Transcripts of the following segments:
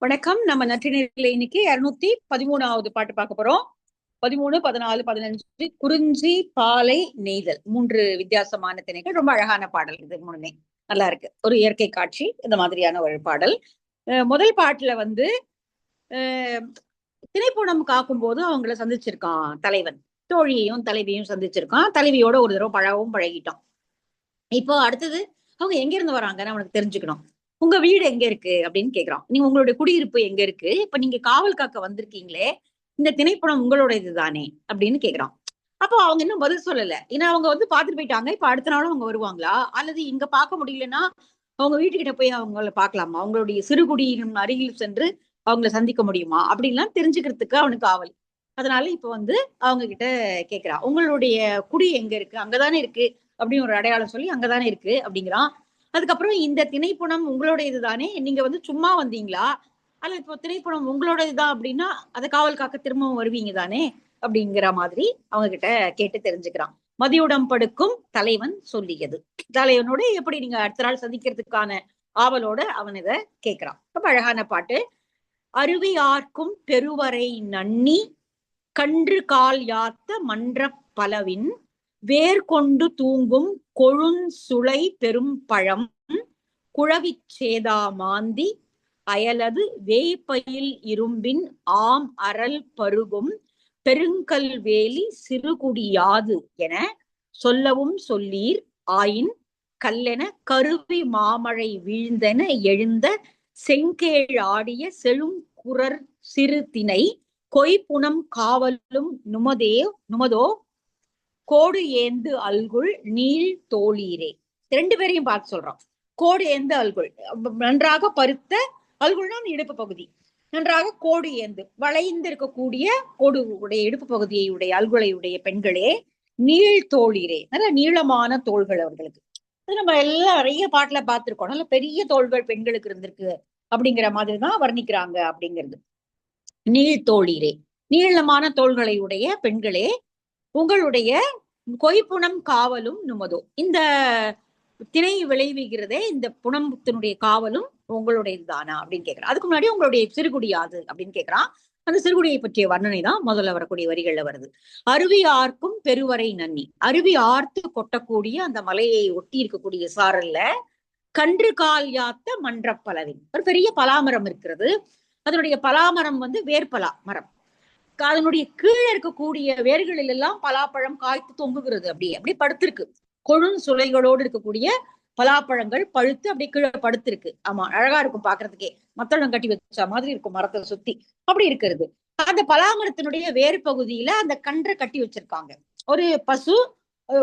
வணக்கம். நம்ம நற்றினில இன்னைக்கு இருநூத்தி பதிமூணாவது பாட்டு பார்க்க போறோம். பதிமூணு பதினாலு பதினஞ்சு குறிஞ்சி பாலை நெய்தல். மூன்று வித்தியாசமான திணைகள். ரொம்ப அழகான பாடல் இது மூணுமே. நல்லா இருக்கு. ஒரு இயற்கை காட்சி இந்த மாதிரியான ஒரு பாடல். அஹ் முதல் பாட்டுல வந்து அஹ் காக்கும் போது அவங்கள சந்திச்சிருக்கான் தலைவன். தோழியையும் தலைவியும் சந்திச்சிருக்கான். தலைவியோட ஒரு தடவை பழகவும் பழகிட்டான். இப்போ அடுத்தது அவங்க எங்க இருந்து வராங்கன்னு அவனுக்கு தெரிஞ்சுக்கணும். உங்க வீடு எங்க இருக்கு? அப்படின்னு கேக்குறான். நீங்க உங்களுடைய குடியிருப்பு எங்க இருக்கு? இப்ப நீங்க காவல் காக்க வந்திருக்கீங்களே இந்த திணைப்படம் உங்களோட இதுதானே அப்படின்னு கேக்குறான். அப்போ அவங்க இன்னும் பதில் சொல்லல. ஏன்னா அவங்க வந்து பாத்துட்டு போயிட்டாங்க. இப்ப அடுத்த நாளும் அவங்க வருவாங்களா? அல்லது இங்க பார்க்க முடியலன்னா அவங்க வீட்டுக்கிட்ட போய் அவங்கள பாக்கலாமா அவங்களுடைய சிறுகுடியின் அருகில் சென்று அவங்கள சந்திக்க முடியுமா? அப்படின்லாம் தெரிஞ்சுக்கிறதுக்கு அவனுக்கு ஆவல். அதனால இப்ப வந்து அவங்க கிட்ட கேக்குறான் உங்களுடைய குடி எங்க இருக்கு? அங்கதானே இருக்கு? அப்படின்னு ஒரு அடையாளம் சொல்லி அங்கதானே இருக்கு? அப்படிங்கிறான். அதுக்கப்புறம் இந்த திணைப்புணம் உங்களோட இதுதானே நீங்க வந்து சும்மா வந்தீங்களா? அல்ல இப்போ திணைப்புணம் உங்களோட இதுதான் அப்படின்னா அதை காவல் காக்க திரும்பவும் வருவீங்க தானே? அப்படிங்கிற மாதிரி அவங்க கிட்ட கேட்டு தெரிஞ்சுக்கிறான். மதியுடம் படுக்கும் தலைவன் சொல்லியது. தலைவனோட எப்படி நீங்க அடுத்த நாள் சந்திக்கிறதுக்கான ஆவலோட அவன் இதை கேட்கிறான். ரொம்ப அழகான பாட்டு. அருவி ஆர்க்கும் பெருவரை நன்னி கன்று கால் யாத்த மன்ற பலவின் வேர் கொண்டு தூங்கும் கொழுஞ்சுளை பெரும் பழம் குழவிச் சேதா மாந்தி அயலது வேய்பயில் இரும்பின் ஆம் அரல் பருகும் பெருங்கல் வேலி சிறுகுடியாது என சொல்லவும் சொல்லீர். ஆயின் கல்லென கருவி மாமழை வீழ்ந்தென எழுந்த செங்கேழ் ஆடிய செழுங்குரர் சிறு திணை கொய்புணம் காவலும் நுமதே நுமதோ கோடு ஏந்து அல்குள் நீள் தோளீரே. ரெண்டு பேரையும் பார்த்து சொல்றோம். கோடு ஏந்து அல்குள். நன்றாக பருத்த அல்குள்னா அந்த இடுப்பு பகுதி. நன்றாக கோடு ஏந்து வளைந்து இருக்கக்கூடிய கோடு உடைய இடுப்பு பகுதியை உடைய அல்குலை உடைய பெண்களே நீள் தோளீரே. நல்ல நீளமான தோள்கள் அவர்களுக்கு. அது நம்ம எல்லாம் நிறைய பாட்டுல பார்த்திருக்கோம். நல்ல பெரிய தோள்கள் பெண்களுக்கு இருந்திருக்கு அப்படிங்கிற மாதிரி தான் வர்ணிக்கிறாங்க அப்படிங்கிறது. நீள் தோளீரே. நீளமான தோள்களை உடைய பெண்களே உங்களுடைய கொய்ப்புணம் காவலும் நுமதோ. இந்த திணை விளைவிக்கிறதே இந்த புணத்தினுடைய காவலும் உங்களுடையது தானா அப்படின்னு கேட்கிறான் அதுக்கு முன்னாடி உங்களுடைய சிறுகுடி யாது அப்படின்னு கேட்கிறான் அந்த சிறுகுடியை பற்றிய வர்ணனை தான் முதல்ல வரக்கூடிய வரிகள்ல வருது. அருவி ஆர்க்கும் பெருவரை நன்னி. அருவி ஆர்த்து கொட்டக்கூடிய அந்த மலையை ஒட்டி இருக்கக்கூடிய சாரல்ல கன்று கால் யாத்த மன்ற பலவின் ஒரு பெரிய பலாமரம் இருக்கிறது. அதனுடைய பலாமரம் வந்து வேர்பலா மரம். அதனுடைய கீழே இருக்கக்கூடிய வேர்களில் எல்லாம் பலாப்பழம் காய்த்து தொங்குகிறது. அப்படியே அப்படியே படுத்திருக்கு. கொழும் சுளைகளோடு இருக்கக்கூடிய பலாப்பழங்கள் பழுத்து அப்படியே கீழே படுத்திருக்கு. ஆமா அழகா இருக்கும் பாக்குறதுக்கே. மத்தளம் கட்டி வச்ச மாதிரி இருக்கும் மரத்தை சுத்தி. அப்படி இருக்கிறது. அந்த பலாமரத்தினுடைய வேறு பகுதியில அந்த கன்றை கட்டி வச்சிருக்காங்க. ஒரு பசு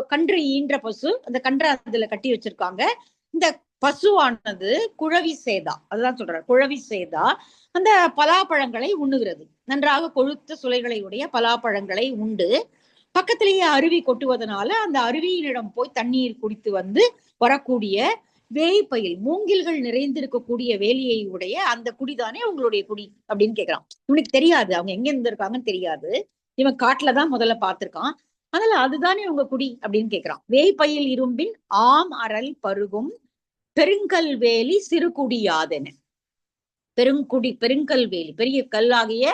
கன்று ஈன்ற பசு அந்த கன்றை அதுல கட்டி வச்சிருக்காங்க. இந்த பசுவானது குழவி சேதா அதுதான் சொல்ற குழவி சேதா அந்த பலாப்பழங்களை உண்ணுகிறது. நன்றாக கொழுத்த சுளைகளை உடைய பலாப்பழங்களை உண்டு. பக்கத்திலேயே அருவி கொட்டுவதனால அந்த அருவியினிடம் போய் தண்ணீர் குடித்து வந்து வரக்கூடிய வேய்பயில் மூங்கில்கள் நிறைந்திருக்கக்கூடிய வேலியை உடைய அந்த குடிதானே உங்களுடைய குடி அப்படின்னு கேக்குறான். இவனுக்கு தெரியாது. அவங்க எங்க இருந்திருக்காங்கன்னு தெரியாது. இவன் காட்டுலதான் முதல்ல பார்த்திருக்கான். அதனால அதுதானே உங்க குடி அப்படின்னு கேக்குறான். வேய்பயில் இரும்பின் ஆம் அரல் பருகும் பெருங்கல் வேலி சிறுகுடியாதென பெருங்குடி பெருங்கல் வேலி பெரிய கல்லாகிய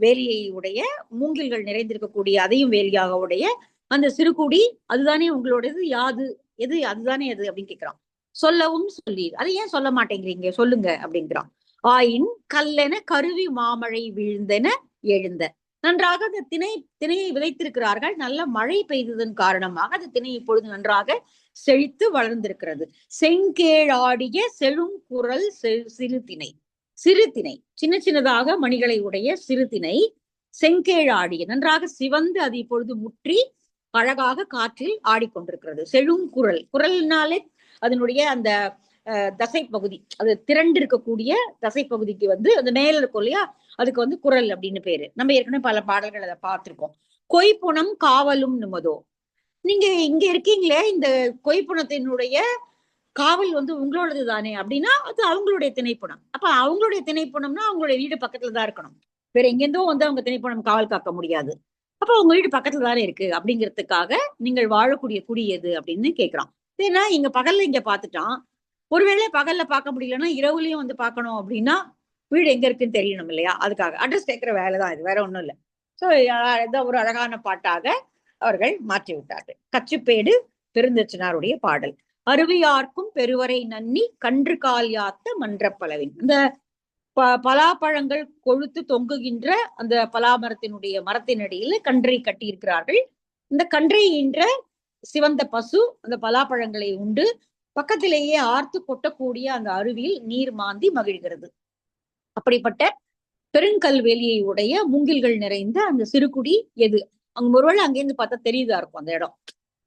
வேலியை உடைய மூங்கில்கள் நிறைந்திருக்கக்கூடிய அதையும் வேலியாக உடைய அந்த சிறுகுடி அதுதானே உங்களோடது யாது எது அதுதானே எது அப்படின்னு கேட்கிறான். சொல்லவும் சொல்லி அதை ஏன் சொல்ல மாட்டேங்கிறீங்க? சொல்லுங்க அப்படிங்கிறான். ஆயின் கல்லென கருவி மாமழை விழுந்தென எழுந்த. நன்றாக அந்த திணை திணையை விதைத்திருக்கிறார்கள். நல்ல மழை பெய்ததன் காரணமாக அந்த திணை இப்பொழுது நன்றாக செழித்து வளர்ந்திருக்கிறது. செங்கேழாடிய செழுங்குரல் சிறு திணை. சிறு சின்ன சின்னதாக மணிகளை உடைய சிறுதிணை செங்கேழ் செங்கேழாடிய நன்றாக சிவந்து அது இப்பொழுது முற்றி அழகாக காற்றில் ஆடிக்கொண்டிருக்கிறது. செழுங்குரல் குரல்னாலே அதனுடைய அந்த தசை பகுதி அது திரண்டு இருக்கக்கூடிய தசை பகுதிக்கு வந்து அந்த மேல இருக்கும் இல்லையா அதுக்கு வந்து குரல் அப்படின்னு பேரு. நம்ம ஏற்கனவே பல பாடல்கள் அதை பார்த்திருக்கோம். கொய்ப்புணம் காவலும் நுமதோ. நீங்க இங்க இருக்கீங்களே இந்த கொய்ப்புணத்தினுடைய காவல் வந்து உங்களோடது தானே அப்படின்னா அது அவங்களுடைய திணைப்புணம். அப்ப அவங்களுடைய திணைப்புணம்னா அவங்களுடைய வீடு பக்கத்துல தான் இருக்கணும். வேற எங்கேருந்தோ வந்து அவங்க திணைப்புணம் காவல் காக்க முடியாது. அப்ப உங்க வீடு பக்கத்துல தானே இருக்கு அப்படிங்கிறதுக்காக நீங்கள் வாழக்கூடிய குடி எது அப்படின்னு கேட்கிறான் ஏன்னா இங்க பகல்ல இங்க பாத்துட்டான். ஒருவேளை பகல்ல பார்க்க முடியலன்னா இரவுலயும் வந்து பார்க்கணும் அப்படின்னா வீடு எங்க இருக்குன்னு தெரியணும் இல்லையா? அதுக்காக அட்ரஸ் கேட்கிற வேலை தான் இது வேற ஒண்ணும் இல்லை. ஸோ இதை ஒரு அழகான பாட்டாக அவர்கள் மாற்றி விட்டார்கள் கச்சிப்பேடு பெருந்தச்சனாருடைய பாடல். அருவியார்க்கும் பெருவரை நன்னி கன்று கால் யாத்த மன்றப்பலவின். இந்த ப பலாப்பழங்கள் கொழுத்து தொங்குகின்ற அந்த பலாமரத்தினுடைய மரத்தினடியில் கன்றை கட்டியிருக்கிறார்கள். இந்த கன்றை என்ற சிவந்த பசு அந்த பலாப்பழங்களை உண்டு. பக்கத்திலேயே ஆர்த்து கொட்டக்கூடிய அந்த அருவியில் நீர் மாந்தி மகிழ்கிறது. அப்படிப்பட்ட பெருங்கல்வேலியை உடைய மூங்கில்கள் நிறைந்த அந்த சிறுகுடி எது? அங்க ஒருவேளை அங்கேருந்து பார்த்தா தெரியுதா இருக்கும் அந்த இடம்.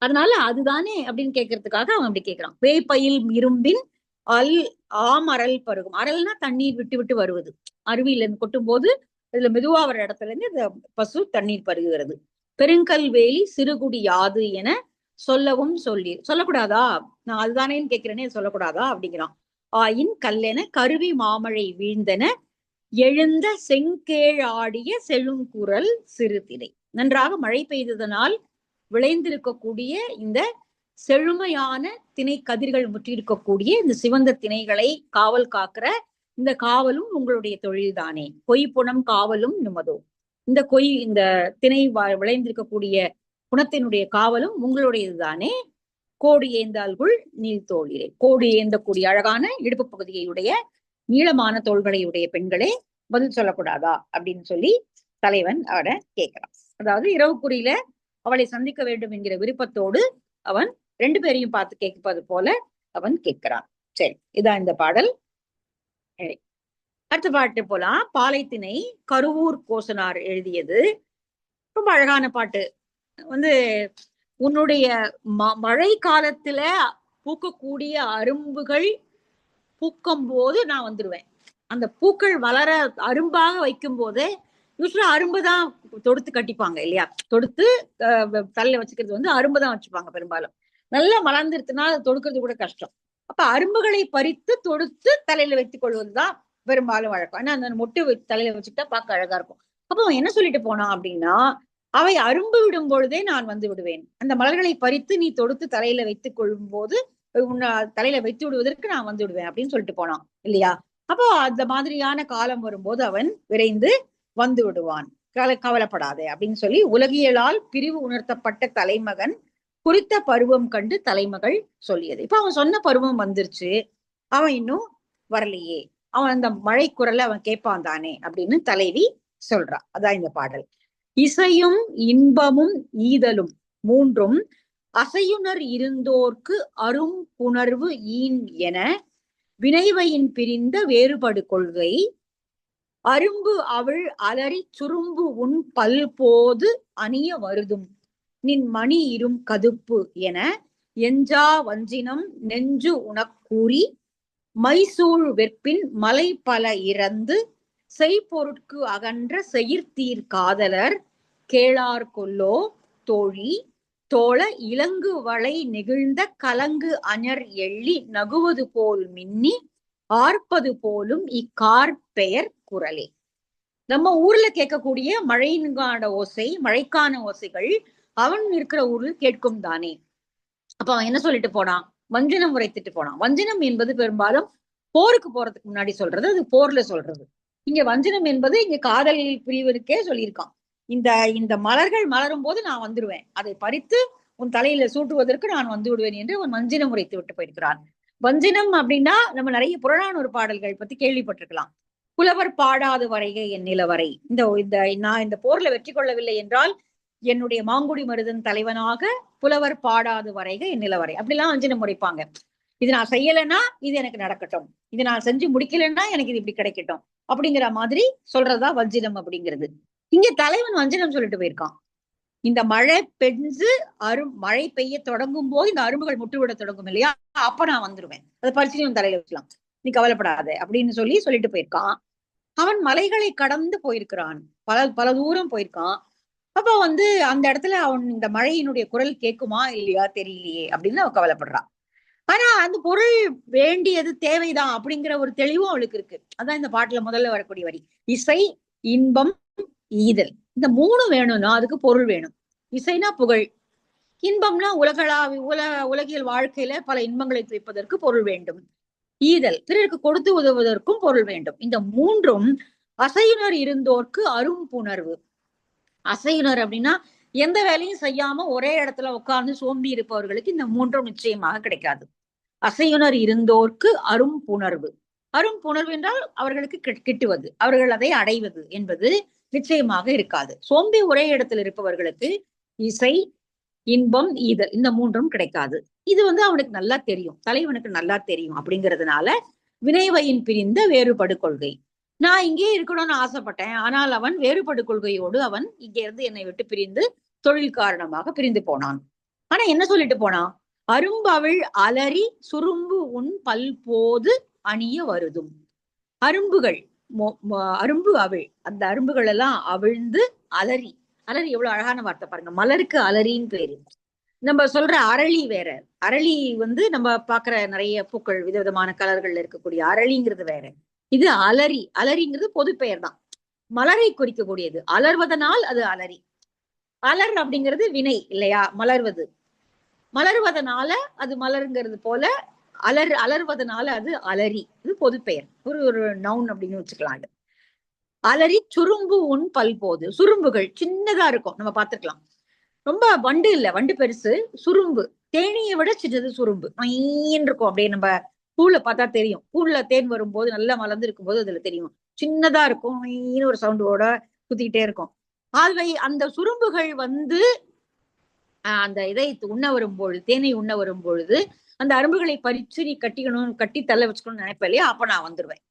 அதனால அதுதானே அப்படின்னு கேட்கறதுக்காக அவன் அப்படி கேட்கிறான் வேப்பயில் இரும்பின் அல் ஆம் அரல் பருகும். அரல்னா தண்ணீர் விட்டு விட்டு வருவது. அருவியில இருந்து கொட்டும் போது இதுல மெதுவா வர இடத்துல இருந்து இந்த பசு தண்ணீர் பருகுகிறது. பெருங்கல்வேலி சிறுகுடி யாது என சொல்லவும் சொல்லி சொல்லக்கூடாதா? நான் அதுதானேன்னு கேட்கிறேனே சொல்லக்கூடாதா? அப்படிங்கிறான். ஆயின் கல்லென கருவி மாமழை வீழ்ந்தன எழுந்த செங்கேழாடிய செழுங்குரல் சிறுதிரை. நன்றாக மழை பெய்ததனால் விளைந்திருக்கக்கூடிய இந்த செழுமையான திணை கதிர்கள் முற்றிருக்கக்கூடிய இந்த சிவந்த திணைகளை காவல் காக்கிற இந்த காவலும் உங்களுடைய தொழில்தானே. பொய் புனம் காவலும் நுமதோ. இந்த கொய் இந்த திணை விளைந்திருக்கக்கூடிய குணத்தினுடைய காவலும் உங்களுடையதுதானே. கோடி ஏந்தால்குள் நீள் தோழிலே கோடி ஏந்தக்கூடிய அழகான இடுப்பு பகுதியுடைய நீளமான தோள்களையுடைய பெண்களே பதில் சொல்லக்கூடாதா? அப்படின்னு சொல்லி தலைவன் அவட கேட்கிறான். அதாவது இரவுக்குறியில அவளை சந்திக்க வேண்டும் என்கிற விருப்பத்தோடு அவன் ரெண்டு பேரையும் பார்த்து கேட்பது போல அவன் கேட்கிறான். சரி இதான் இந்த பாடல். அடுத்த பாட்டு போலாம். பாலைத்திணை கருவூர் கோசனார் எழுதியது. ரொம்ப அழகான பாட்டு. வந்து உன்னுடைய ம மழை காலத்துல பூக்கக்கூடிய அரும்புகள் பூக்கும் போது நான் வந்துடுவேன் அந்த பூக்கள் வளர அரும்பாக வைக்கும் போதே யூஸ்வலா அரும்பு தான் தொடுத்து கட்டிப்பாங்க இல்லையா? தொடுத்து தலையில வச்சுக்கிறது வந்து அரும்பு தான் வச்சுப்பாங்க பெரும்பாலும். நல்லா மலர்ந்துருச்சுன்னா அதை தொடுக்கிறது கூட கஷ்டம். அப்ப அரும்புகளை பறித்து தொடுத்து தலையில வைத்துக் கொள்வதுதான் பெரும்பாலும் வழக்கம். ஆனா அந்த மொட்டு தலையில வச்சுக்கிட்டா பார்க்க அழகா இருக்கும். அப்போ என்ன சொல்லிட்டு போனான் அப்படின்னா அவை அரும்பு விடும் பொழுதே நான் வந்து விடுவேன். அந்த மலர்களை பறித்து நீ தொடுத்து தலையில வைத்துக் கொள்ளும் போது உன்னை தலையில வைத்து விடுவதற்கு நான் வந்து விடுவேன் அப்படின்னு சொல்லிட்டு போனான் இல்லையா? அப்போ அந்த மாதிரியான காலம் வரும்போது அவன் விரைந்து வந்து விடுவான். கவலைப்படாதே அப்படின்னு சொல்லி உலகியலால் பிரிவு உணர்த்தப்பட்ட தலைமகன் குறித்த பருவம் கண்டு தலைமகள் சொல்லியது. இப்ப அவன் சொன்ன பருவம் வந்துருச்சு. அவன் இன்னும் வரலையே. அவன் அந்த மழை குரலை அவன் கேட்பான் தானே அப்படின்னு தலைவி சொல்றான் அதான் இந்த பாடல். இசையும் இன்பமும் ஈதலும் மூன்றும் அசையுணர் இருந்தோர்க்கு அரும் புணர்வு ஈன் என வினைவையின் பிரிந்த வேறுபடு கொள்கை அரும்பு அவள் அலறி சுரும்பு உன் பல் போது அணிய வருதும். நின் மணி இரும் கதுப்பு என எஞ்சா வஞ்சினம் நெஞ்சு உனக்கூறி மைசூழ் வெற்பின் மலை பல இறந்து செய்பொருட்கு அகன்ற செயிர்த்தீர் காதலர் கேளார் கொல்லோ தோழி தோழ இலங்கு வளை நெகிழ்ந்த கலங்கு அஞர் எள்ளி நகுவது போல் மின்னி ஆர்ப்பது போலும் இக்கார் பெயர் குரலே. நம்ம ஊர்ல கேட்கக்கூடிய மழையின்கான ஓசை மழைக்கான ஓசைகள் அவன் இருக்கிற ஊரில் கேட்கும் தானே. அப்ப அவன் என்ன சொல்லிட்டு போனான்? வஞ்சனம் உரைத்துட்டு போனான். வஞ்சனம் என்பது பெரும்பாலும் போருக்கு போறதுக்கு முன்னாடி சொல்றது அது போர்ல சொல்றது. இங்க வஞ்சனம் என்பது இங்க காதல் பிரிவருக்கே சொல்லியிருக்கான். இந்த இந்த மலர்கள் மலரும் போது நான் வந்துடுவேன் அதை பறித்து உன் தலையில சூட்டுவதற்கு நான் வந்து விடுவேன் என்று அவன் வஞ்சினம் உரைத்து விட்டு போயிருக்கிறான். வஞ்சினம் அப்படின்னா நம்ம நிறைய புறநானூறு பாடல்கள் பத்தி கேள்விப்பட்டிருக்கலாம். புலவர் பாடாது வரைக என் நிலவரை. இந்த இந்த நான் இந்த போர்ல வெற்றி கொள்ளவில்லை என்றால் என்னுடைய மாங்குடி மருதன் தலைவனாக புலவர் பாடாது வரைக என் நிலவரை. அப்படிலாம் வஞ்சினம் முறைப்பாங்க இது நான் செய்யலைன்னா இது எனக்கு நடக்கட்டும். இது நான் செஞ்சு முடிக்கலைன்னா எனக்கு இது இப்படி கிடைக்கட்டும். அப்படிங்கிற மாதிரி சொல்றதா வஞ்சினம் அப்படிங்கிறது. இங்க தலைவன் வஞ்சனம் சொல்லிட்டு போயிருக்கான். இந்த மழை பெஞ்சு அரு மழை பெய்ய தொடங்கும் போது இந்த அரும்புகள் முட்டுவிட தொடங்கும் இல்லையா? அப்ப நான் வந்துருவேன். அதை பறிச்சு தலையில வச்சுக்கலாம் நீ கவலைப்படாத அப்படின்னு சொல்லி சொல்லிட்டு போயிருக்கான். அவன் மலைகளை கடந்து போயிருக்கிறான். பல பல தூரம் போயிருக்கான். அப்ப வந்து அந்த இடத்துல அவன் இந்த மழையினுடைய குரல் கேட்குமா இல்லையா தெரியலையே அப்படின்னு அவன் கவலைப்படுறான். ஆனா அந்த பொருள் வேண்டியது தேவைதான் அப்படிங்கிற ஒரு தெளிவும் அவளுக்கு இருக்கு. அதான் இந்த பாட்டுல முதல்ல வரக்கூடிய வரி. இசை இன்பம் ஈதல். இந்த மூணு வேணும்னா அதுக்கு பொருள் வேணும். இசைனா புகழ். இன்பம்னா உலகளாவி உல உலகியல் வாழ்க்கையில பல இன்பங்களை துவைப்பதற்கு பொருள் வேண்டும். ஈதல். பிறருக்கு கொடுத்து உதவுவதற்கும் பொருள் வேண்டும். இந்த மூன்றும் அசையுனர் இருந்தோர்க்கு அரும்புணர்வு அசையுணர் அப்படின்னா எந்த வேலையும் செய்யாம ஒரே இடத்துல உட்கார்ந்து சோம்பி இருப்பவர்களுக்கு இந்த மூன்றும் நிச்சயமாக கிடைக்காது. அசையுனர் இருந்தோர்க்கு அரும்புணர்வு அரும்புணர்வு என்றால் அவர்களுக்கு கிட்டுவது. அவர்கள் அதை அடைவது என்பது நிச்சயமாக இருக்காது. சோம்பி ஒரே இடத்தில் இருப்பவர்களுக்கு இசை இன்பம் ஈதல் இந்த மூன்றும் கிடைக்காது. இது வந்து அவனுக்கு நல்லா தெரியும். தலைவனுக்கு நல்லா தெரியும் அப்படிங்கிறதுனால வினைவையின் பிரிந்த வேறுபடு கொள்கை. நான் இங்கே இருக்கணும்னு ஆசைப்பட்டேன் ஆனால் அவன் வேறுபடு கொள்கையோடு அவன் இங்கே இருந்து என்னை விட்டு பிரிந்து தொழில் காரணமாக பிரிந்து போனான். ஆனா என்ன சொல்லிட்டு போனான்? அரும்பவள் அலறி சுரும்பு உன் பல்போது அணிய வருதும். அரும்புகள் மொ- அரும்பு அவிழ் அந்த அரும்புகள் எல்லாம் அவிழ்ந்து அலறி அலறி எவ்வளவு அழகான வார்த்தை பாருங்க. மலருக்கு அலரின்னு பேரு. நம்ம சொல்ற அரளி வேற. அரளி வந்து நம்ம பாக்குற நிறைய பூக்கள் விதவிதமான கலர்கள்ல இருக்கக்கூடிய அரளிங்கிறது வேற. இது அலரி அலரிங்கிறது பொது பெயர் தான். மலரை குறிக்கக்கூடியது. அலர்வதனால் அது அலரி அலர் அப்படிங்கிறது வினை இல்லையா? மலர்வது. மலர்வதனால அது மலருங்கிறது போல அலர் அலர்வதனால அது அலரி இது பொது பெயர். ஒரு ஒரு நவுன் அப்படின்னு வச்சுக்கலாம் அது. அலரி சுரும்பு உன் பல்போது சுரும்புகள் சின்னதா இருக்கும். நம்ம பார்த்துக்கலாம் ரொம்ப வண்டு இல்ல வண்டு பெருசு சுரும்பு. தேனியை விட சின்னது சுரும்பு. மையன்னு இருக்கும். அப்படியே நம்ம பூல பார்த்தா தெரியும். பூல தேன் வரும்போது நல்லா மலர்ந்து இருக்கும்போது அதுல தெரியும். சின்னதா இருக்கும். மையின்னு ஒரு சவுண்டோட குத்திக்கிட்டே இருக்கும். அவை அந்த சுரும்புகள் வந்து ஆஹ் அந்த இதை உண்ண வரும்பொழுது தேனை உண்ண வரும்பொழுது அந்த அரும்புகளை பறிச்சு நீ கட்டிக்கணும் கட்டி தள்ள வச்சுக்கணும்னு நினைப்ப இல்லையா? அப்ப நான் வந்துருவேன்.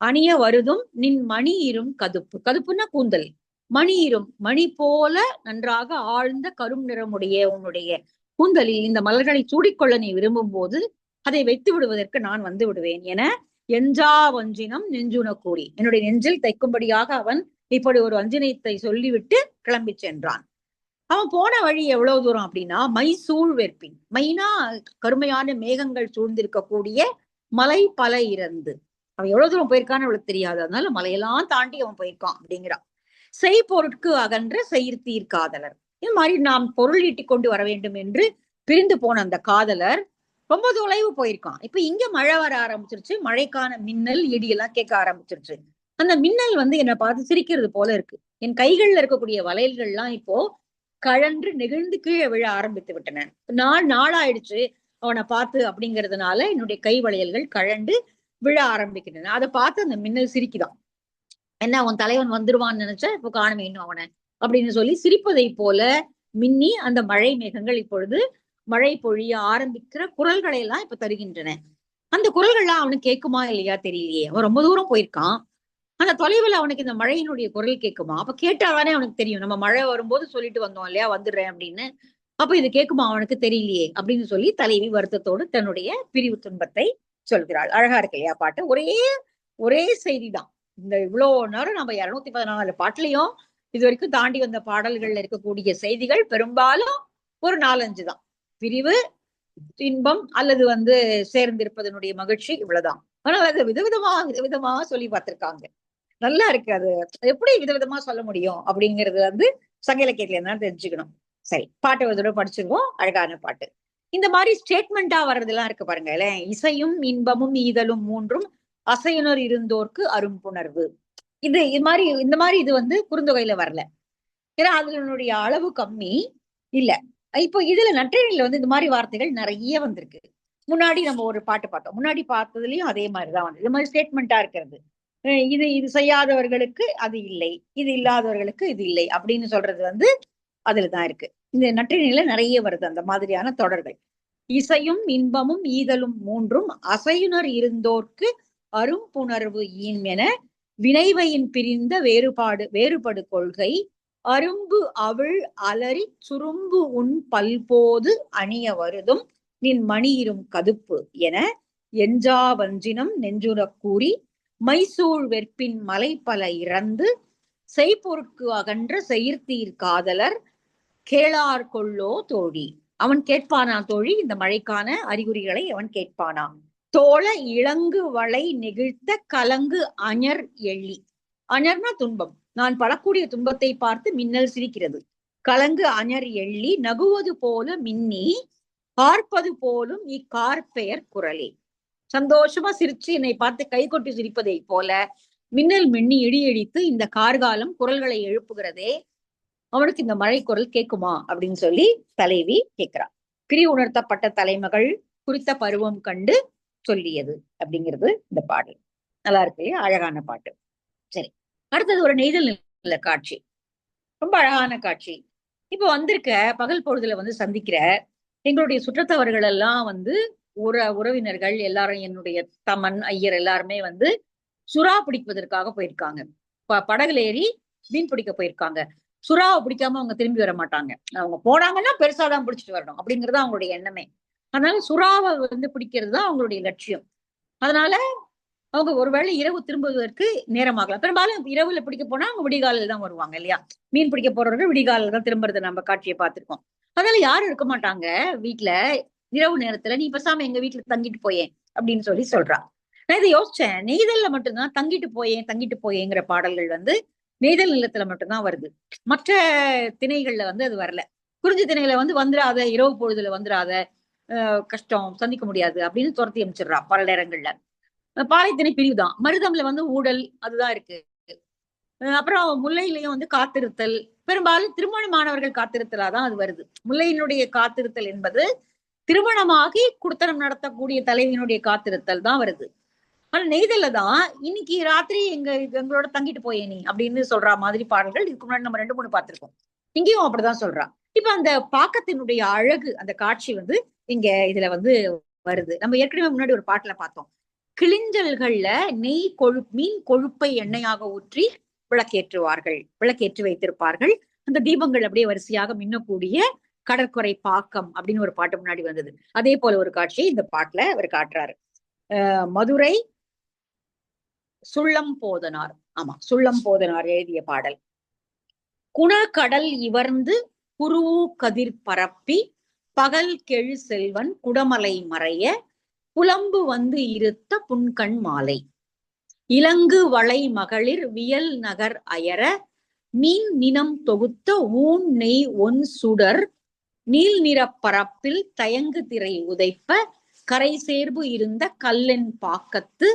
அணிய வருதும் நின் மணி இரும் கதுப்பு. கதுப்புன்னா கூந்தல். மணி இரும் மணி போல நன்றாக ஆழ்ந்த கரும் நிறமுடைய உன்னுடைய கூந்தலில் இந்த மலர்களை சூடிக்கொள்ள நீ விரும்பும் போது அதை வைத்து விடுவதற்கு நான் வந்து விடுவேன் என எஞ்சா வஞ்சினம் நெஞ்சுன கூறி. என்னுடைய நெஞ்சில் தைக்கும்படியாக அவன் இப்படி ஒரு வஞ்சினத்தை சொல்லிவிட்டு கிளம்பி சென்றான். அவன் போன வழி எவ்வளவு தூரம் அப்படின்னா மைசூழ் வெற்பின். மைனா கருமையான மேகங்கள் சூழ்ந்திருக்கக்கூடிய மலை பல இறந்து. அவன் எவ்வளவு தூரம் போயிருக்கான்னு அவளுக்கு தெரியாது. அதனால மலையெல்லாம் தாண்டி அவன் போயிருக்கான் அப்படிங்கிறான் செய் பொருட்கு அகன்ற செயிர்த்தீர் காதலர். இது மாதிரி நாம் பொருள் ஈட்டிக் கொண்டு வர வேண்டும் என்று பிரிந்து போன அந்த காதலர் ரொம்ப தொலைவு போயிருக்கான். இப்ப இங்க மழை வர ஆரம்பிச்சிருச்சு. மழைக்கான மின்னல் இடி எல்லாம் கேட்க ஆரம்பிச்சிருச்சு. அந்த மின்னல் வந்து என்னை பார்த்து சிரிக்கிறது போல இருக்கு. என் கைகள்ல இருக்கக்கூடிய வளையல்கள்லாம் இப்போ கழன்று நெகிழ்ந்து கீழே விழ ஆரம்பித்து விட்டன. நாள் நாளாயிடுச்சு அவனை பார்த்து அப்படிங்கிறதுனால என்னுடைய கை வளையல்கள் கழண்டு விழ ஆரம்பிக்கின்றன. அதை பார்த்து அந்த மின்னல் சிரிக்குதான் என்ன அவன் தலைவன் வந்துருவான்னு நினைச்சா இப்போ காணுமே இன்னும் அவனை அப்படின்னு சொல்லி சிரிப்பதை போல மின்னி அந்த மழை மேகங்கள் இப்பொழுது மழை பொழிய ஆரம்பிக்கிற குரல்களை எல்லாம் இப்ப தருகின்றன. அந்த குரல்கள்லாம் அவனுக்கு கேட்குமா இல்லையா தெரியலையே. அவன் ரொம்ப தூரம் போயிருக்கான். அந்த தொலைவில் அவனுக்கு இந்த மழையினுடைய குரல் கேட்குமா? அப்ப கேட்டாதானே அவனுக்கு தெரியும். நம்ம மழை வரும்போது சொல்லிட்டு வந்தோம் இல்லையா வந்துடுறேன் அப்படின்னு. அப்ப இது கேட்குமா? அவனுக்கு தெரியலையே அப்படின்னு சொல்லி தலைவி வருத்தத்தோடு தன்னுடைய பிரிவு துன்பத்தை சொல்கிறாள். அழகா இருக்கு இல்லையா பாட்டு? ஒரே ஒரே செய்திதான். இந்த இவ்வளவு நேரம் நம்ம இருநூத்தி பதினாலு பாட்டுலயும் இது வரைக்கும் தாண்டி வந்த பாடல்கள்ல இருக்கக்கூடிய செய்திகள் பெரும்பாலும் ஒரு நாலஞ்சு தான் பிரிவு இன்பம் அல்லது வந்து சேர்ந்திருப்பதனுடைய மகிழ்ச்சி இவ்வளவுதான். ஆனால் அது விதவிதமா விதவிதமா சொல்லி பார்த்திருக்காங்க. நல்லா இருக்கு அது. எப்படி விதவிதமா சொல்ல முடியும் அப்படிங்கிறது வந்து சங்க இலக்கியத்துல தான் தெரிஞ்சுக்கணும். சரி பாட்டு ஒரு தடவை படிச்சிருவோம். அழகான பாட்டு. இந்த மாதிரி ஸ்டேட்மெண்டா வர்றதெல்லாம் இருக்கு பாருங்க. இசையும் இன்பமும் ஈதலும் மூன்றும் அசையுனர் இருந்தோர்க்கு அரும்புணர்வு இது இது மாதிரி இந்த மாதிரி இது வந்து குறுந்தொகையில வரல. ஏன்னா அதனுடைய அளவு கம்மி. இல்ல. இப்போ இதுல நற்றினையில வந்து இந்த மாதிரி வார்த்தைகள் நிறைய வந்திருக்கு. முன்னாடி நம்ம ஒரு பாட்டு பார்த்தோம். முன்னாடி பார்த்ததுலயும் அதே மாதிரிதான் வந்து இது மாதிரி ஸ்டேட்மெண்டா இருக்கிறது. இது இது செய்யாதவர்களுக்கு அது இல்லை. இது இல்லாதவர்களுக்கு இது இல்லை. அப்படின்னு சொல்றது வந்து அதுலதான் இருக்கு. இந்த நற்றினில நிறைய வருது அந்த மாதிரியான தொடர்கள். இசையும் இன்பமும் ஈதலும் மூன்றும் அசையுணர் இருந்தோர்க்கு அரும்புணர்வு ஈன் என வினைவையின் பிரிந்த வேறுபாடு வேறுபடு கொள்கை. அரும்பு அவிழ் அலறி சுரும்பு உன் பல்போது அணிய வருதும் நின் மணியிரும் கதுப்பு என எஞ்சா வஞ்சினம் நெஞ்சுறக் கூறி மைசூழ் வெற்பின் மலை பல இறந்து செய்பொருட்கு அகன்ற செயிர்த்தீர் காதலர் கேளார் கொள்ளோ தோழி. அவன் கேட்பானா தோழி? இந்த மழைக்கான அறிகுறிகளை அவன் கேட்பானா தோழ இளங்கு வளை நெகிழ்த்த கலங்கு அஞர் எள்ளி. அஞர்னா துன்பம். நான் படக்கூடிய துன்பத்தை பார்த்து மின்னல் சிரிக்கிறது. கலங்கு அஞர் எள்ளி நகுவது போல மின்னி பார்ப்பது போலும் இக்கார்பெயர் குரலே. சந்தோஷமா சிரிச்சு என்னை பார்த்து கை கொட்டி சிரிப்பதை போல மின்னல் மின்னி இடியடித்து இந்த கார்காலம் குரல்களை எழுப்புகிறதே. அவனுக்கு இந்த மழை குரல் கேட்குமா அப்படின்னு சொல்லி தலைவி கேட்கிறா பிரி உணர்த்தப்பட்ட தலைமகள் குறித்த பருவம் கண்டு சொல்லியது அப்படிங்கிறது இந்த பாடல். நல்லா இருக்கு அழகான பாட்டு. சரி. அடுத்தது ஒரு நெய்தல் நில காட்சி. ரொம்ப அழகான காட்சி. இப்ப வந்திருக்க பகல் பொழுதுல வந்து சந்திக்கிற எங்களுடைய சுற்றத்தவர்கள் எல்லாம் வந்து உற உறவினர்கள் எல்லாரும் என்னுடைய தமன் ஐயர் எல்லாருமே வந்து சுறா பிடிப்பதற்காக போயிருக்காங்க. ப படகுல ஏறி மீன் பிடிக்க போயிருக்காங்க. சுறாவை பிடிக்காம அவங்க திரும்பி வர மாட்டாங்க. அவங்க போனாங்கன்னா பெருசாதான் பிடிச்சிட்டு வரணும் அப்படிங்கறது அவங்களுடைய எண்ணமே. அதனால சுறாவை வந்து பிடிக்கிறது தான் அவங்களுடைய லட்சியம். அதனால அவங்க ஒருவேளை இரவு திரும்புவதற்கு நேரமாகலாம் பெரும்பாலும் இரவுல பிடிக்க போனா அவங்க விடிகாலில் தான் வருவாங்க இல்லையா? மீன் பிடிக்க போறவர்கள் விடிகாலில் தான் திரும்புறத நம்ம காட்சியை பார்த்திருக்கோம். அதனால யாரும் இருக்க மாட்டாங்க வீட்டுல இரவு நேரத்துல நீ பேசாம எங்க வீட்டுல தங்கிட்டு போயேன் அப்படின்னு சொல்லி சொல்றா. நான் இதை யோசிச்சேன். நெய்தல்ல மட்டும்தான் தங்கிட்டு போயேன் தங்கிட்டு போயேங்கிற பாடல்கள் வந்து நெய்தல் நிலத்துல மட்டும்தான் வருது. மற்ற திணைகள்ல வந்து அது வரல. குறிஞ்சி திணையில வந்து வந்துடாத இரவு பொழுதுல வந்துடாத கஷ்டம் சந்திக்க முடியாது அப்படின்னு துரத்தி அமைச்சிடுறா பல நேரங்கள்ல. பாலைத்திணை பிரிவுதான். மருதம்ல வந்து ஊடல் அதுதான் இருக்கு. அப்புறம் முல்லையிலையும் வந்து காத்திருத்தல். பெரும்பாலும் திருமணமானவர்கள் காத்திருத்தலா தான் அது வருது. முல்லையினுடைய காத்திருத்தல் என்பது திருமணமாகி குடுத்தனம் நடத்தக்கூடிய தலைவியினுடைய காத்திருத்தல் தான் வருது. ஆனா நெய்தல்ல தான் இன்னைக்கு ராத்திரி எங்க எங்களோட தங்கிட்டு போயே நீ அப்படின்னு சொல்ற மாதிரி பாடல்கள் இதுக்கு முன்னாடி நம்ம ரெண்டு மூணு பார்த்திருக்கோம். இங்கேயும் அப்படிதான் சொல்றான் இப்ப அந்த பாக்கத்தினுடைய அழகு அந்த காட்சி வந்து இங்க இதுல வந்து வருது. நம்ம ஏற்கனவே முன்னாடி ஒரு பாட்டுல பார்த்தோம். கிளிஞ்சல்கள்ல நெய் கொழு மீன் கொழுப்பை எண்ணெயாக ஊற்றி விளக்கேற்றுவார்கள். விளக்கேற்றி வைத்திருப்பார்கள். அந்த தீபங்கள் அப்படியே வரிசையாக மின்னக்கூடிய கடற்கரை பாக்கம் அப்படின்னு ஒரு பாட்டு முன்னாடி வந்தது. அதே போல ஒரு காட்சியை இந்த பாட்டுல அவர் காட்டுறாரு. மதுரை சுள்ளம் போதனார். ஆமா சுள்ளம் போதனார் எழுதிய பாடல். குணக்கடல் இவர்ந்து குருவு கதிர் பரப்பி பகல் கெழு செல்வன் குடமலை மறைய புலம்பு வந்து இருத்த புன்கண் மாலை. இலங்கு வளை மகளிர் வியல் நகர் அயர மீன் நினம் தொகுத்த ஊன் நெய் ஒன் சுடர் நீல் நிற பரப்பில் தயங்கு திரை உதைப்ப கரை சேர்பு இருந்த கல்லென் பாக்கத்து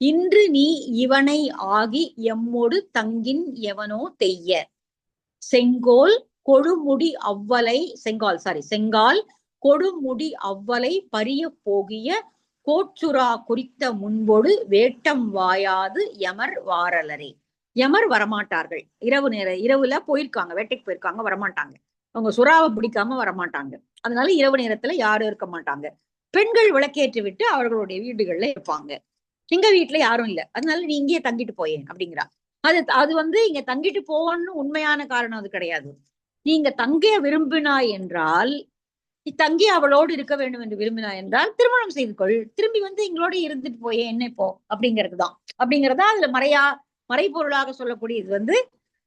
இன்று நீ இவனை ஆகி எம்மோடு தங்கின் எவனோ தெய்ய. செங்கோல் கொழுமுடி அவ்வலை செங்கால் சாரி செங்கால் கொடுமுடி அவ்வலை பரிய போகிய கோச்சுரா குறித்த முன்போடு வேட்டம் வாயாது யமர் வாரலரே. யமர் வரமாட்டார்கள். இரவு நேர இரவுல போயிருக்காங்க வேட்டைக்கு போயிருக்காங்க வரமாட்டாங்க. அவங்க சுறாவை பிடிக்காம வரமாட்டாங்க. அதனால இரவு நேரத்துல யாரும் இருக்க மாட்டாங்க. பெண்கள் விளக்கேற்றி விட்டு அவர்களுடைய வீடுகள்ல இருப்பாங்க. எங்க வீட்டுல யாரும் இல்ல. அதனால நீ இங்கேயே தங்கிட்டு போயேன் அப்படிங்கிறா. அது அது வந்து இங்க தங்கிட்டு போகணும்னு உண்மையான காரணம் அது கிடையாது. நீங்க தங்கிய விரும்பினாய் என்றால் நீ தங்கி அவளோடு இருக்க வேண்டும் என்று விரும்பினாய் என்றால் திருமணம் செய்து கொள். திரும்பி வந்து எங்களோட இருந்துட்டு போயே என்ன இப்போ? அப்படிங்கிறதுதான் அப்படிங்கறதா அதுல மறையா மறைபொருளாக சொல்லக்கூடியது வந்து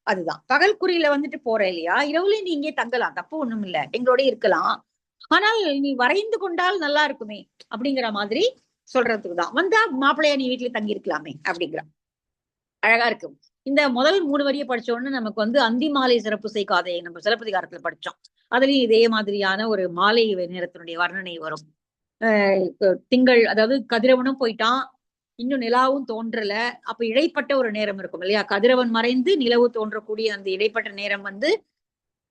அதுதான். பகல் குறியில வந்துட்டு போற இல்லையா? இரவுல நீ இங்கே தங்கலாம். தப்பு ஒண்ணும் இல்ல எங்களோட இருக்கலாம். ஆனால் நீ வரைந்து கொண்டால் நல்லா இருக்குமே அப்படிங்கிற மாதிரி சொல்றதுக்கு தான். வந்தா மாப்பிள்ளையா நீ வீட்டுல தங்கி இருக்கலாமே அப்படிங்கிறான். அழகா இருக்கும் இந்த முதல் மூணு வரியை படிச்ச உடனே நமக்கு வந்து அந்தி மாலை சிறப்பு செய் காதையை நம்ம சிலப்பதிகாரத்துல படிச்சோம். அதுலயும் இதே மாதிரியான ஒரு மாலை நேரத்தினுடைய வர்ணனை வரும். திங்கள் அதாவது கதிரவனும் போயிட்டான். இன்னும் நிலாவும் தோன்றல. அப்ப இடைப்பட்ட ஒரு நேரம் இருக்கும் இல்லையா? கதிரவன் மறைந்து நிலவு தோன்றக்கூடிய அந்த இடைப்பட்ட நேரம் வந்து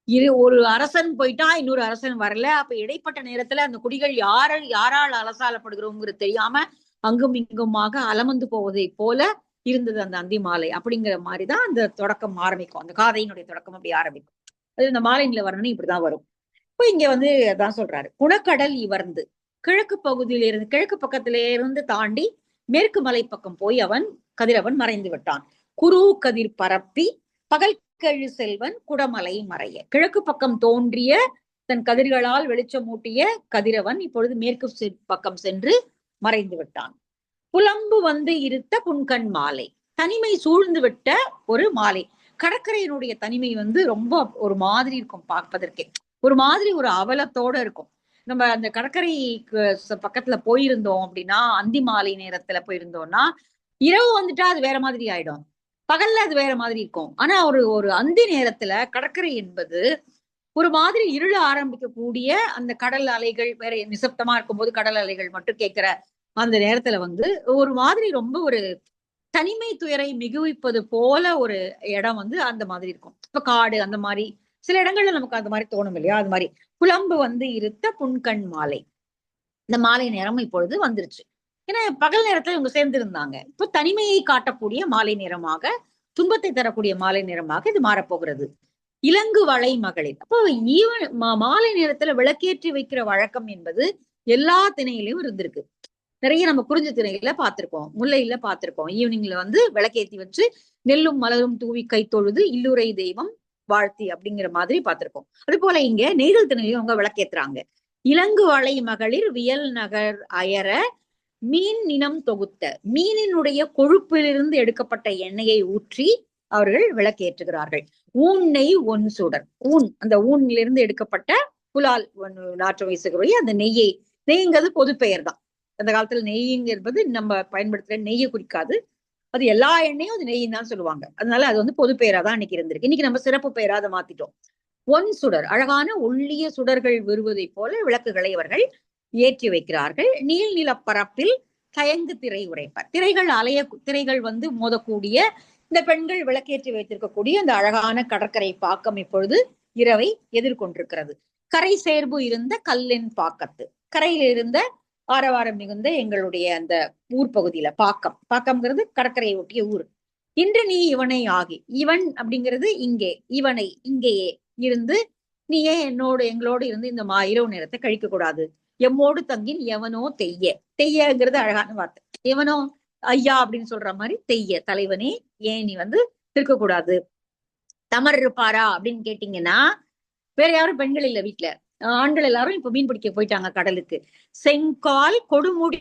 இரு ஒரு அரசன் போயிட்டா இன்னொரு அரசன் வரல. அப்ப இடைப்பட்ட நேரத்துல அந்த குடிகள் யார யாரால் அலசாலப்படுகிறோங்கிறது தெரியாம அங்கும் இங்குமாக அலமந்து போவதை போல இருந்தது அந்த அந்தி மாலை. அப்படிங்கிற மாதிரிதான் அந்த தொடக்கம் ஆரம்பிக்கும். அந்த காதையினுடைய தொடக்கம் அப்படி ஆரம்பிக்கும். அது இந்த மாலைநில வரணும் இப்படிதான் வரும். இப்போ இங்க வந்து அதான் சொல்றாரு. குணக்கடல் இவர்ந்து. கிழக்கு பகுதியில இருந்து கிழக்கு பக்கத்துல இருந்து தாண்டி மேற்கு மலை பக்கம் போய் அவன் கதிரவன் மறைந்து விட்டான். குரு கதிர் பரப்பி பகல் கழு செல்வன் குடமலை மறைய. கிழக்கு பக்கம் தோன்றிய தன் கதிர்களால் வெளிச்சமூட்டிய கதிரவன் இப்பொழுது மேற்கு பக்கம் சென்று மறைந்து விட்டான். புலம்பு வந்து இருத்த புன்கண் மாலை. தனிமை சூழ்ந்து விட்ட ஒரு மாலை. கடற்கரையினுடைய தனிமை வந்து ரொம்ப ஒரு மாதிரி இருக்கும் பார்ப்பதற்கே. ஒரு மாதிரி ஒரு அவலத்தோட இருக்கும். நம்ம அந்த கடற்கரைக்கு பக்கத்துல போயிருந்தோம் அப்படின்னா அந்தி மாலை நேரத்துல போயிருந்தோம்னா இரவு வந்துட்டா அது வேற மாதிரி ஆயிடும். பகல்ல அது வேற மாதிரி இருக்கும். ஆனா ஒரு ஒரு அந்தி நேரத்துல கடற்கரை என்பது ஒரு மாதிரி இருள ஆரம்பிக்கக்கூடிய அந்த கடல் அலைகள் வேற நிசப்தமா இருக்கும்போது கடல் அலைகள் மட்டும் கேட்கிற அந்த நேரத்துல வந்து ஒரு மாதிரி ரொம்ப ஒரு தனிமை துயரை மிகுவிப்பது போல ஒரு இடம் வந்து அந்த மாதிரி இருக்கும். இப்ப காடு அந்த மாதிரி சில இடங்கள்ல நமக்கு அந்த மாதிரி தோணும் இல்லையா? அது மாதிரி. புலம்பு வந்து இருத்த புன்கண் மாலை. இந்த மாலை நேரம் இப்பொழுது வந்துருச்சு. ஏன்னா பகல் நேரத்துல இவங்க சேர்ந்து இருந்தாங்க இப்போ தனிமையை காட்டக்கூடிய மாலை நேரமாக துன்பத்தை தரக்கூடிய மாலை நேரமாக இது மாறப்போகிறது. இலங்கு வளை மகளிர் அப்போ ஈவன் மாலை நேரத்துல விளக்கேற்றி வைக்கிற வழக்கம் என்பது எல்லா திணையிலையும் இருந்திருக்கு. நிறைய நம்ம குறிஞ்ச திணையில பார்த்திருக்கோம் முல்லையில பார்த்திருக்கோம் ஈவினிங்ல வந்து விளக்கேத்தி வச்சு நெல்லும் மலரும் தூவி கை தொழுது இல்லுரை தெய்வம் வாழ்த்தி அப்படிங்கிற மாதிரி பார்த்திருக்கோம் அது போல இங்க நெய்தல் திணையிலையும் அவங்க விளக்கேத்துறாங்க. இலங்கு வளை மகளிர் வியல் நகர் அயர மீன் இனம் தொகுத்த மீனினுடைய கொழுப்பிலிருந்து எடுக்கப்பட்ட எண்ணெயை ஊற்றி அவர்கள் விளக்கேற்றுகிறார்கள். ஊன் நெய் ஒன் சுடர். ஊன் அந்த ஊனிலிருந்து எடுக்கப்பட்ட புலால் நாற்று வீசுகிறோம். அந்த நெய்யை நெய்ங்கிறது பொது பெயர் தான் அந்த காலத்துல நெய்ங்கிறது நம்ம பயன்படுத்துற நெய்யை குறிக்காது. அது எல்லா எண்ணெயும் அது நெய்யும் தான் சொல்லுவாங்க. அதனால அது வந்து பொது பெயரா தான் இன்னைக்கு இருந்திருக்கு. இன்னைக்கு நம்ம சிறப்பு பெயரா அதை மாத்திட்டோம். ஒன் சுடர். அழகான ஒல்லிய சுடர்கள் வருவதை போல விளக்குகளை அவர்கள் ஏற்றி வைக்கிறார்கள். நீள் நிலப்பரப்பில் தயங்கு திரை உரைப்பர். திரைகள் அலைய திரைகள் வந்து மோதக்கூடிய இந்த பெண்கள் விளக்கேற்றி வைத்திருக்கக்கூடிய அந்த அழகான கடற்கரை பாக்கம் இப்பொழுது இரவை எதிர்கொண்டிருக்கிறது. கரை சேர்பு இருந்த கல்லின் பாக்கத்து. கரையில் இருந்த ஆரவாரம் மிகுந்த எங்களுடைய அந்த ஊர் பகுதியில பாக்கம். பாக்கம்ங்கிறது கடற்கரையை ஒட்டிய ஊர். இன்று நீ இவனை ஆகி இவன் அப்படிங்கிறது இங்கே இவனை இங்கேயே இருந்து நீ ஏன் என்னோடு எங்களோடு இருந்து இந்த மா இரவு நேரத்தை கழிக்க கூடாது? எம்மோடு தங்கின் எவனோ தெய்ய. தெய்யங்கிறது அழகான வார்த்தை. எவனோ ஐயா அப்படின்னு சொல்ற மாதிரி தெய்ய. தலைவனே ஏன் நீ வந்து இருக்கக்கூடாது? தமர் இருப்பாரா அப்படின்னு கேட்டீங்கன்னா வேற யாரும் பெண்கள் இல்ல வீட்டுல ஆண்கள் எல்லாரும் இப்ப மீன் பிடிக்க போயிட்டாங்க கடலுக்கு. செங்கால் கொடுமுடி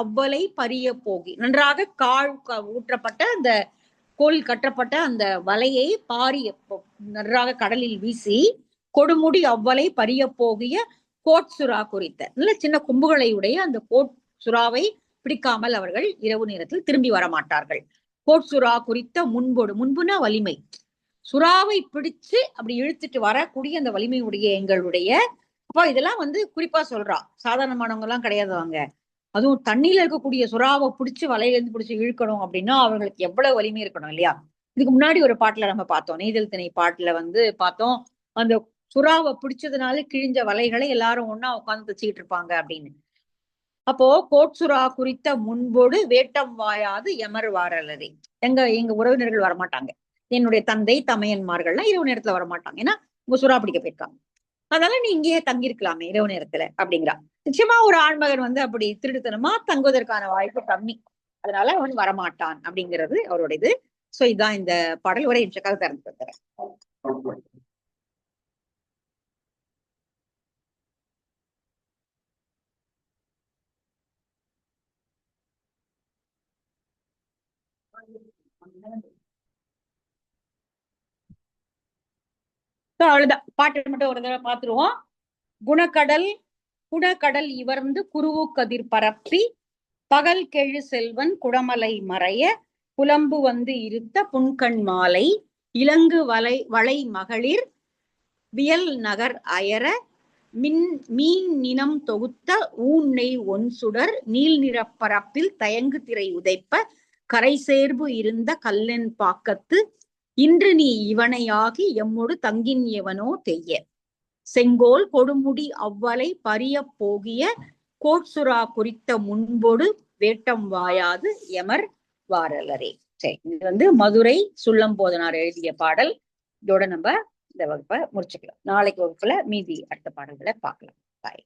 அவ்வலை பரிய போகி. நன்றாக கால் ஊற்றப்பட்ட அந்த கோல் கட்டப்பட்ட அந்த வலையை பாரிய நன்றாக கடலில் வீசி கொடுமுடி அவ்வலை பரிய போகிய கோட் சுறா குறித்த நல்ல சின்ன கொம்புகளை உடைய அந்த கோட் சுறாவை பிடிக்காமல் அவர்கள் இரவு நேரத்தில் திரும்பி வர மாட்டார்கள் கோட் சுறா குறித்த முன்போடு முன்புனா வலிமை. சுறாவை பிடிச்சு அப்படி இழுத்துட்டு வரக்கூடிய அந்த வலிமையுடைய எங்களுடைய அப்போ இதெல்லாம் வந்து குறிப்பா சொல்றா. சாதாரணமானவங்க எல்லாம் கிடையாது அவங்க. அதுவும் தண்ணியில இருக்கக்கூடிய சுறாவை பிடிச்சு வலையிலேருந்து பிடிச்சி இழுக்கணும் அப்படின்னா அவங்களுக்கு எவ்வளவு வலிமை இருக்கணும் இல்லையா? இதுக்கு முன்னாடி ஒரு பாட்டுல நம்ம பார்த்தோம். நெய்தல் திணை பாட்டுல வந்து பார்த்தோம். அந்த சுறாவை பிடிச்சதுனால கிழிஞ்ச வலைகளை எல்லாரும் ஒன்னா உட்காந்து தச்சுக்கிட்டு இருப்பாங்க அப்படின்னு. அப்போ கோட்சுரா குறித்த முன்போடு வேட்டம் வாயாது எமர் வாரலதே எங்க எங்க உறவினர்கள் வரமாட்டாங்க. என்னுடைய தந்தை தமையன்மார்கள்லாம் இரவு நேரத்துல வரமாட்டாங்க. ஏன்னா உங்க சுறா பிடிக்க போயிருக்காங்க. அதனால நீ இங்கேயே தங்கியிருக்கலாமே இரவு நேரத்துல அப்படிங்கிறா. நிச்சயமா ஒரு ஆண்மகன் வந்து அப்படி திருடுத்தனமா தங்குவதற்கான வாய்ப்பு கம்மி. அதனால அவன் வரமாட்டான் அப்படிங்கிறது அவருடைய இது சோ இதுதான் இந்த பாடல். ஒரே நிமிஷக்காக திறந்து ஸோ அவ்வளவுதான். பாட்டு மட்டும் ஒரு தடவை பார்த்துருவோம். குணக்கடல் குணக்கடல் இவர்ந்து குருவு கதிர் பரப்பி பகல் கெழு செல்வன் குடமலை மறைய புலம்பு வந்து இருத்த புன்கண் மாலை இலங்கு வலை வளை மகளிர் வியல் நகர் அயர மின் மீன் நினம் தொகுத்த ஊன்னை ஒன் சுடர் நீல் நிறப்பரப்பில் தயங்கு திரை உதைப்ப கரை சேர்பு இருந்த கல்லென் பாக்கத்து இன்று நீ இவனையாகி எம்மொடு தங்கின் எவனோ தெய்ய. செங்கோல் கொடுமுடி அவ்வலை பரிய போகிய கோட்சுரா குறித்த முன்பொடு வேட்டம் வாயாது எமர் வாரலரே. சரி இது வந்து மதுரை சுள்ளம்போதனார் எழுதிய பாடல். இதோட நம்ம இந்த வகுப்பை முடிச்சுக்கலாம். நாளைக்கு வகுப்புல மீதி அடுத்த பாடல்களை பார்க்கலாம். பாய்